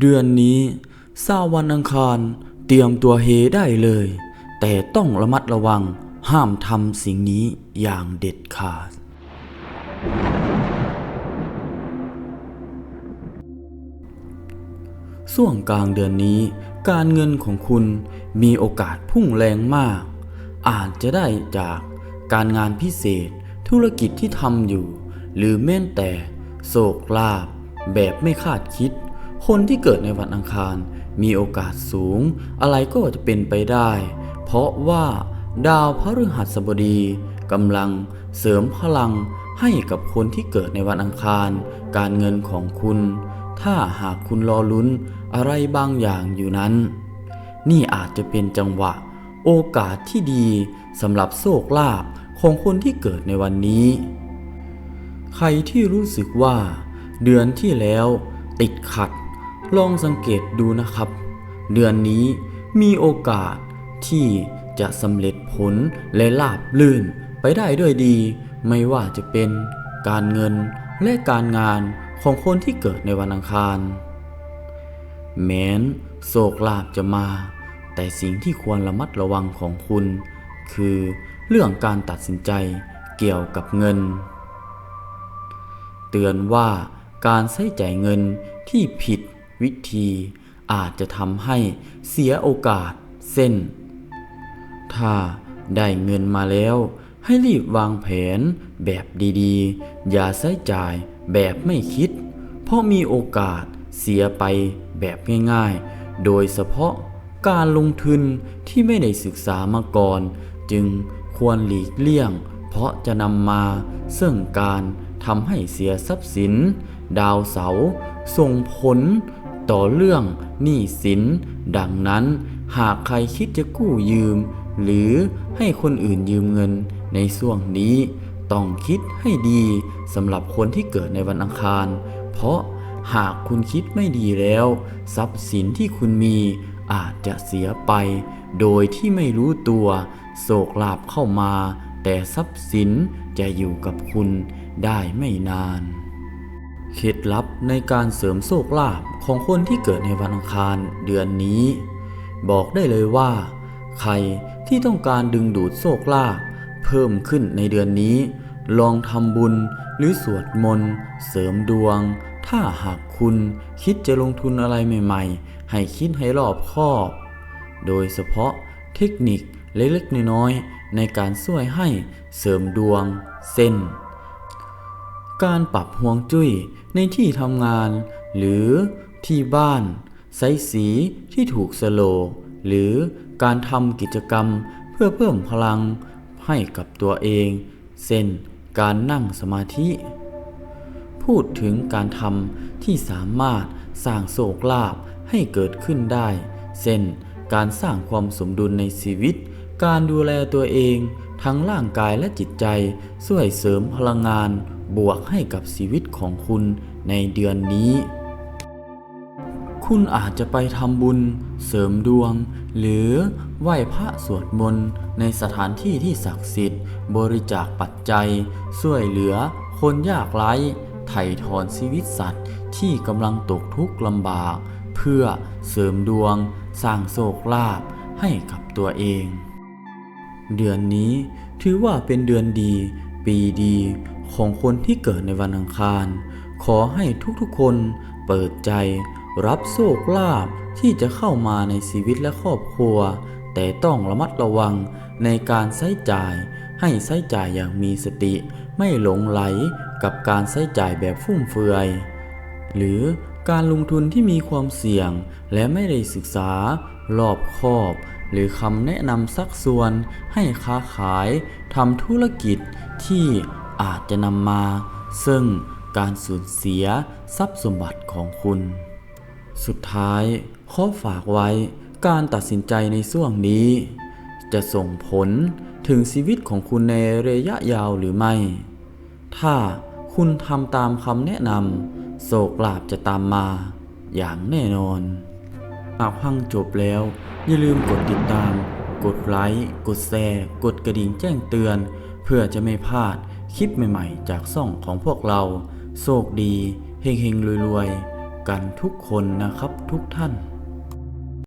เดือนนี้เศร้าวันอังคารเตรียมตัวเฮได้เลย แต่ต้องระมัดระวังห้ามทำสิ่งนี้อย่างเด็ดขาดช่วงกลางเดือนนี้ การเงินของคุณมีโอกาสพุ่งแรงมาก อาจจะได้จากการงานพิเศษธุรกิจที่ทำอยู่ หรือแม้แต่โศกลาบแบบไม่คาดคิด คนที่เกิดในวันอังคารมีโอกาสสูง อะไรก็จะเป็นไปได้ เพราะว่าดาวพฤหัสบดีกำลังเสริมพลังให้กับคนที่เกิดในวันอังคาร การเงินของคุณ ถ้าหากคุณรอลุ้นอะไรบางอย่างอยู่นั้น นี่อาจจะเป็นจังหวะ โอกาสที่ดีสำหรับโชคลาภของคนที่เกิดในวันนี้ ใครที่รู้สึกว่า เดือนที่แล้ว ติดขัด ลองสังเกตดูนะครับ เดือนนี้มีโอกาสที่จะสำเร็จผลและลาบลื่นไปได้ด้วยดี ไม่ว่าจะเป็นการเงินและการงานของคนที่เกิดในวันอังคาร แม้นโศกลาบจะมา แต่สิ่งที่ควรระมัดระวังของคุณ คือเรื่องการตัดสินใจเกี่ยวกับเงิน เตือนว่าการใช้จ่ายเงินที่ผิด วิธีอาจจะทำให้เสียโอกาสเส้น ถ้าได้เงินมาแล้ว ให้รีบวางแผนแบบดีๆ อย่าใช้จ่ายแบบไม่คิด เพราะมีโอกาสเสียไปแบบง่ายๆ โดยเฉพาะการลงทุนที่ไม่ได้ศึกษามาก่อน จึงควรหลีกเลี่ยง เพราะจะนำมาซึ่งการทำให้เสียทรัพย์สิน ดาวเสาส่งผล ต่อเรื่องหนี้สิน ดังนั้น หากใครคิดจะกู้ยืม หรือให้คนอื่นยืมเงินในช่วงนี้ ต้องคิดให้ดีสำหรับคนที่เกิดในวันอังคาร เพราะหากคุณคิดไม่ดีแล้ว ทรัพย์สินที่คุณมีอาจจะเสียไป โดยที่ไม่รู้ตัวโศกลาบเข้ามา แต่ทรัพย์สินจะอยู่กับคุณได้ไม่นาน เคล็ดลับในการเสริมโชคลาภของคนที่เกิดในวันอังคารเดือนนี้ บอกได้เลยว่า ใครที่ต้องการดึงดูดโชคลาภเพิ่มขึ้นในเดือนนี้ ลองทำบุญหรือสวดมนต์ เสริมดวง ถ้าหากคุณคิดจะลงทุนอะไรใหม่ ๆ ให้คิดให้รอบคอบ โดยเฉพาะเทคนิคเล็กๆน้อยๆในการช่วยให้เสริมดวง เส้น การปรับห่วงจุ้ยในที่ทำงาน หรือที่บ้านใช้สีที่ถูกสโล หรือการทำกิจกรรมเพื่อเพิ่มพลังให้กับตัวเอง เช่นการนั่งสมาธิ พูดถึงการทำที่สามารถสร้างโศกลาภให้เกิดขึ้นได้ เช่นการสร้างความสมดุลในชีวิต การดูแลตัวเอง ทั้งร่างกายและจิตใจช่วยเสริมพลังงาน บวกให้กับชีวิตของคุณในเดือนนี้ คุณอาจจะไปทำบุญ เสริมดวง หรือไหว้พระสวดมนต์ในสถานที่ที่ศักดิ์สิทธิ์ บริจาคปัจจัยช่วยเหลือคนยากไร้ไถ่ถอนชีวิตสัตว์ที่กำลังตกทุกข์ลำบาก เพื่อเสริมดวง สร้างโชคลาภให้กับตัวเอง เดือนนี้ถือว่าเป็นเดือนดี ปีดี ของคนที่เกิดในวันอังคาร ขอให้ทุกๆคนเปิดใจรับโชคลาภที่จะเข้ามาในชีวิตและครอบครัว แต่ต้องระมัดระวังในการใช้จ่าย ให้ใช้จ่ายอย่างมีสติ ไม่หลงไหลกับการใช้จ่ายแบบฟุ่มเฟือย หรือการลงทุนที่มีความเสี่ยงและไม่ได้ศึกษารอบคอบ หรือคำแนะนำสักส่วนให้ค้าขายทำธุรกิจที่ อาจจะนำมา ซึ่งการสูญเสียทรัพย์สมบัติของคุณ สุดท้ายขอฝากไว้การตัดสินใจในช่วงนี้ จะส่งผลถึงชีวิตของคุณในระยะยาวหรือไม่ ถ้าคุณทำตามคำแนะนำโศกลาบจะตามมา อย่างแน่นอน หากฟังจบแล้ว อย่าลืมกดติดตาม กดไลค์ กดแชร์ กดกระดิ่งแจ้งเตือน เพื่อจะไม่พลาด คลิปใหม่ๆ จากซ่องของพวกเราโชคดีเฮงๆรวยๆ กันทุกคนนะครับทุกท่าน